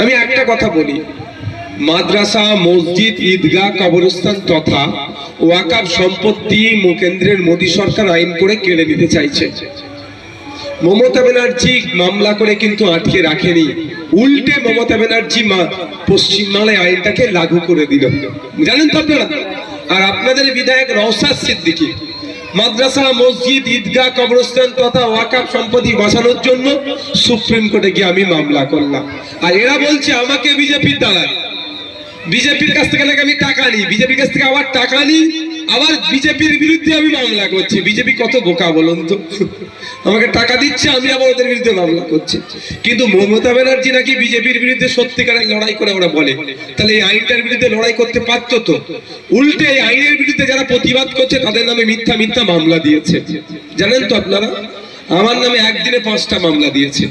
আমি একটা কথা বলি। মাদ্রাসা, মসজিদ, ঈদগাহ, কবরস্থান তথা ওয়াকাব সম্পত্তি কেন্দ্রের মোদী সরকার আইন করে কেড়ে নিতে চাইছে। মমতা ব্যানার্জি মামলা করে কিন্তু আটকে রাখেনি। উল্টে মমতা ব্যানার্জি মা- পশ্চিমবাংলায় আইনটাকে লাগু করে দিল। জানেন তো আপনারা? আর আপনাদের বিধায়ক রওসাদ সিদ্দিকী মাদ্রাসা, মসজিদ, ঈদগাহ, কবরস্থান তথা ওয়াকাব সম্পত্তি বসানোর জন্য সুপ্রিম কোর্টে গিয়ে আমি মামলা করলাম। আর এরা বলছে, আমাকে বিজেপির দ্বারা। বিজেপির কাছ থেকে নাকি আমি টাকা নিই? বিজেপির কাছ থেকে আবার টাকা নিই? আবার বিজেপির বিরুদ্ধে আমি মামলা করছি। বিজেপি কত বোকা বলুন তো? আমাকে টাকা দিচ্ছে, আমি আবার ওদের বিরুদ্ধে মামলা করছি। কিন্তু মমতা ব্যানার্জি নাকি বিজেপির বিরুদ্ধে সত্যিকারের লড়াই করে ওরা বলে। তাহলে এই আইনটার বিরুদ্ধে লড়াই করতে পারতো তো? উল্টে এই আইনের বিরুদ্ধে যারা প্রতিবাদ করছে, তাদের নামে মিথ্যা মিথ্যা মামলা দিয়েছে। জানেন তো আপনারা? আমার নামে একদিনে পাঁচটা মামলা দিয়েছে।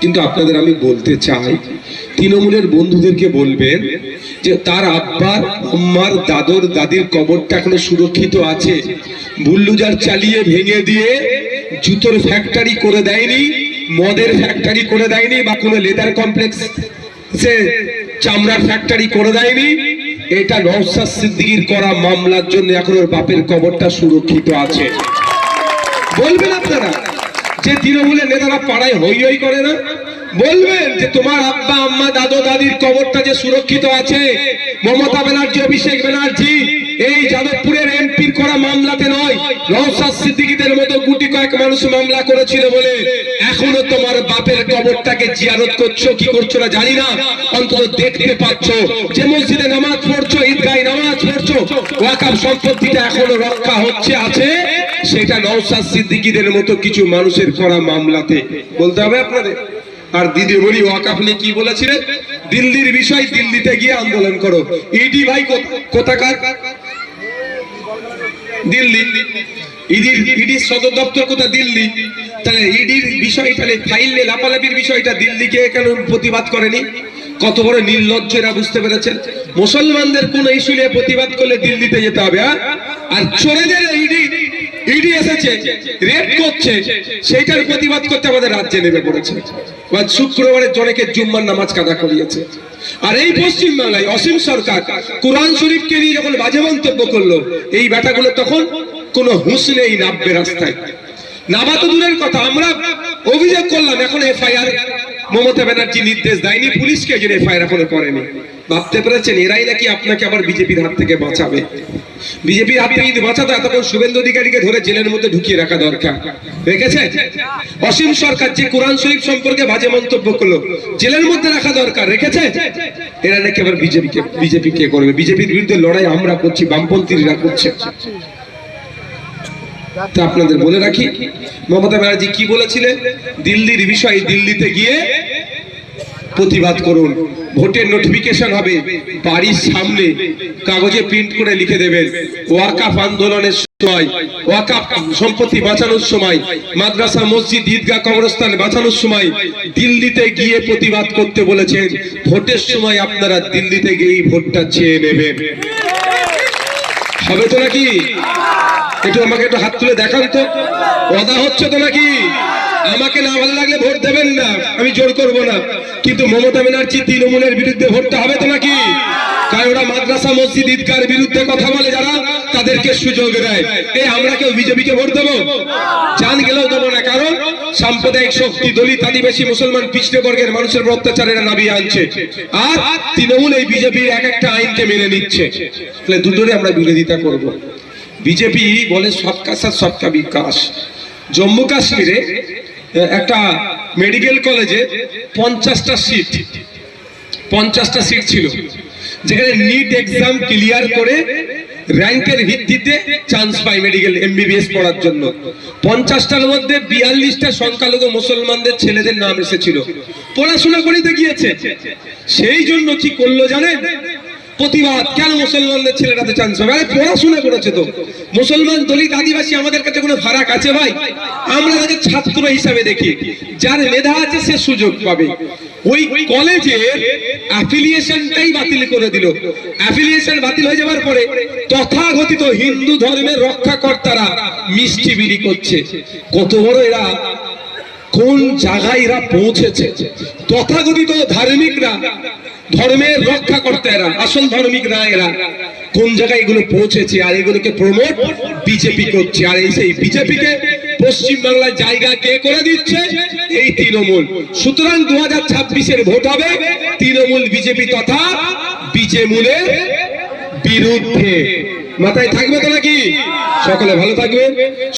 কিন্তু আপনাদের আমি বলতে চাই, তৃণমূলের বন্ধুদেরকে বলবেন যে তার আব্বার আম্মার দাদর দাদির কবরটা এখনও সুরক্ষিত আছে। বুল্লুজার চালিয়ে ভেঙে দিয়ে জুতোর ফ্যাক্টরি করে দেয়নি, মদের ফ্যাক্টরি করে দেয়নি বা কোনো লেদার কমপ্লেক্স সে চামড়ার ফ্যাক্টরি করে দেয়নি। এটা নওসাদ সিদ্দিকির করা মামলার জন্য এখন ওর বাপের কবরটা সুরক্ষিত আছে। বলবেন আপনারা যে তৃণমূলের নেতারা পাড়ায় হই হই করে না? বলবেন যে তোমার আব্বা, আম্মা, দাদু, দাদির কবরটা যে সুরক্ষিত আছে, মমতা ব্যানার্জি, অভিষেক ব্যানার্জি, এই যাদবপুরের এমপির করা মামলাতে নয় নওশাদ সিদ্দিকীদের মতো গুটি কয়েক মানুষ মামলা করেছিল বলে এখনও তোমার বাপের কবরটাকে জিয়ারত করছ, কি করছ না জানি না। অন্তত দেখতে পাচ্ছ যে মসজিদে নামাজ পড়ছো, ঈদগাহে নামাজ পড়ছো, ওয়াকাব সম্পত্তিটা এখনও রক্ষা হচ্ছে, আছে। সেটা নওশাদ সিদ্দিকীদের মতো কিছু মানুষের করা মামলাতে। বলতে হবে আপনাদের? আর দিদি বলি ওয়াকাফ কি বলেছিলেন দিল্লির বিষয় দিল্লিতে গিয়ে আন্দোলন করো। ইডি ভাই কোথাকার? দিল্লি। ইডির ইডির সদর দপ্তর কোথা দিল্লি। তাহলে ইডির বিষয়, তাহলে ফাইল লাপালাপির বিষয়টা দিল্লিকে কেন প্রতিবাদ করেনি? কত বড় নির্লজ্জ এরা বুঝতে পেরেছেন? মুসলমানদের কোন ইস্যু নিয়ে প্রতিবাদ করলে দিল্লিতে যেতে হবে হ্যাঁ? আর চোরেদের ইডি এসেছে রেড করছে, সেইটার প্রতিবাদ করতে আমাদের রাজ্যে নেমে পড়েছে। শুক্রবারের জনেকে জুম্মার নামাজ কাদা করিয়েছে। আর এই পশ্চিম বাংলায় অসীম সরকার কোরআন শরীফকে নিয়ে যখন বাজে মন্তব্য করল, এই ব্যাটাগুলো তখন কোনো হুঁশ নেই নাববে রাস্তায়। তো দূরের কথা, আমরা অভিযোগ করলাম, এখন এফআইআর মমতা ব্যানার্জি নির্দেশ দেয়নি, পুলিশকে যে এফআইআর এখনও করেনি। ভাবতে পেরেছেন, এরাই নাকি আপনাকে আবার বিজেপির হাত থেকে বাঁচাবে? বিজেপির হাত থেকে যদি বাঁচাতো, এতক্ষণ শুভেন্দু অধিকারীকে ধরে জেলের মধ্যে ঢুকিয়ে রাখা দরকার। রেখেছে অসীম সরকার যে কোরআন শরীফ সম্পর্কে বাজে মন্তব্য করল, জেলের মধ্যে রাখা দরকার রেখেছে এরা নাকি আবার বিজেপিকে বিজেপি কে করবে। বিজেপির বিরুদ্ধে লড়াই আমরা করছি, বামপন্থীরা করছে। তা আপনাদের বলে রাখি। মমতা ব্যানার্জি কি বলেছিলেন? দিল্লির বিষয়ে দিল্লিতে গিয়ে প্রতিবাদ করুন। ভোটের নোটিফিকেশন হবে। বাড়ির সামনে কাগজে প্রিন্ট করে লিখে দেবেন। ওয়াকাফ আন্দোলনের সময় ওয়াকাফ সম্পত্তি বাঁচানোর সময়, মাদ্রাসা, মসজিদ, ঈদগাহ, কবরস্থান বাঁচানোর সময় দিল্লিতে গিয়ে প্রতিবাদ করতে বলেছেন। ভোটের সময় আপনারা দিল্লিতে গিয়েই ভোটটা চেয়ে নেবেন। হবে তো নাকি? একটু আমাকে একটু হাত তুলে দেখান তো। কথা হচ্ছে তো নাকি? আমাকে না ভালো লাগলে ভোট দেবেন না, আমি জোর করব না। কিন্তু মমতা ব্যানার্জি তৃণমূলের বিরুদ্ধে ভোটটা হবে তো নাকি? কারণ ওরা মাদ্রাসা, মসজিদ, ঈদগার বিরুদ্ধে কথা বলে যারা, তাদেরকে সুযোগ দেয়। এই আমরা কেউ বিজেপিকে ভোট দেবো? চান গেলেও দেবো না, কারণ সাম্প্রদায়িক শক্তি, দলিত, আদিবাসী, মুসলমান পিছড়ে বর্গের মানুষের অত্যাচারের নামিয়ে আনছে। আর তৃণমূল এই বিজেপির এক একটা আইনকে মেনে নিচ্ছে। তাহলে দুটোরে আমরা বিরোধিতা করব। বিজেপি বলে সবকা সাথ সবকা বিকাশ জম্মু কাশ্মীরে একটা মেডিকেল কলেজে পঞ্চাশটা সিট পঞ্চাশটা সিট ছিল। যেখানে নিট এক্সাম ক্লিয়ার করে র্যাঙ্কের ভিত্তিতে চান্স পায় মেডিকেল এমবিবিএস পড়ার জন্য। পঞ্চাশটার মধ্যে বিয়াল্লিশটা সংখ্যালঘু মুসলমানদের ছেলেদের নাম এসেছিল। পড়াশোনা করিতে গিয়েছে। সেই জন্য কি করল জানেন? প্রতিবাদ। কেন মুসলমানদের ছেলেরাতে চান্স পাবে? পড়াশোনা করেছে তো। মুসলমান দলিত আদিবাসী, আমাদের কাছে কোনো ফারাক আছে ভাই? আমরা তাকে ছাত্র হিসাবে দেখি। যার মেধা আছে, সে সুযোগ পাবে। ওই কলেজের অ্যাফিলিয়েশনটাই বাতিল করে দিল। অ্যাফিলিয়েশন বাতিল হয়ে যাওয়ার পরে তথাকথিত হিন্দু ধর্মের রক্ষাকর্তারা মিষ্টি বিড়ি করছে। কত বড় এরা? কোন জায়গায় এরা পৌঁছেছে? তথাকথিত ধার্মিকরা, ধর্মের রক্ষা করতে এরা আসল ধার্মিকরা এরা, কোন জায়গায় এগুলো পৌঁছেছে আর এগুলোকে প্রমোট বিজেপি করছে? আর এই সেই বিজেপিকে পশ্চিম বাংলার জায়গা কে করে দিচ্ছে? এই তৃণমূল। সুতরাং দু হাজার ছাব্বিশের ভোট হবে তৃণমূল বিজেপি তথা বিজেমূলের বিরুদ্ধে। মাথায় থাকবে তো নাকি? সকলে ভালো থাকবে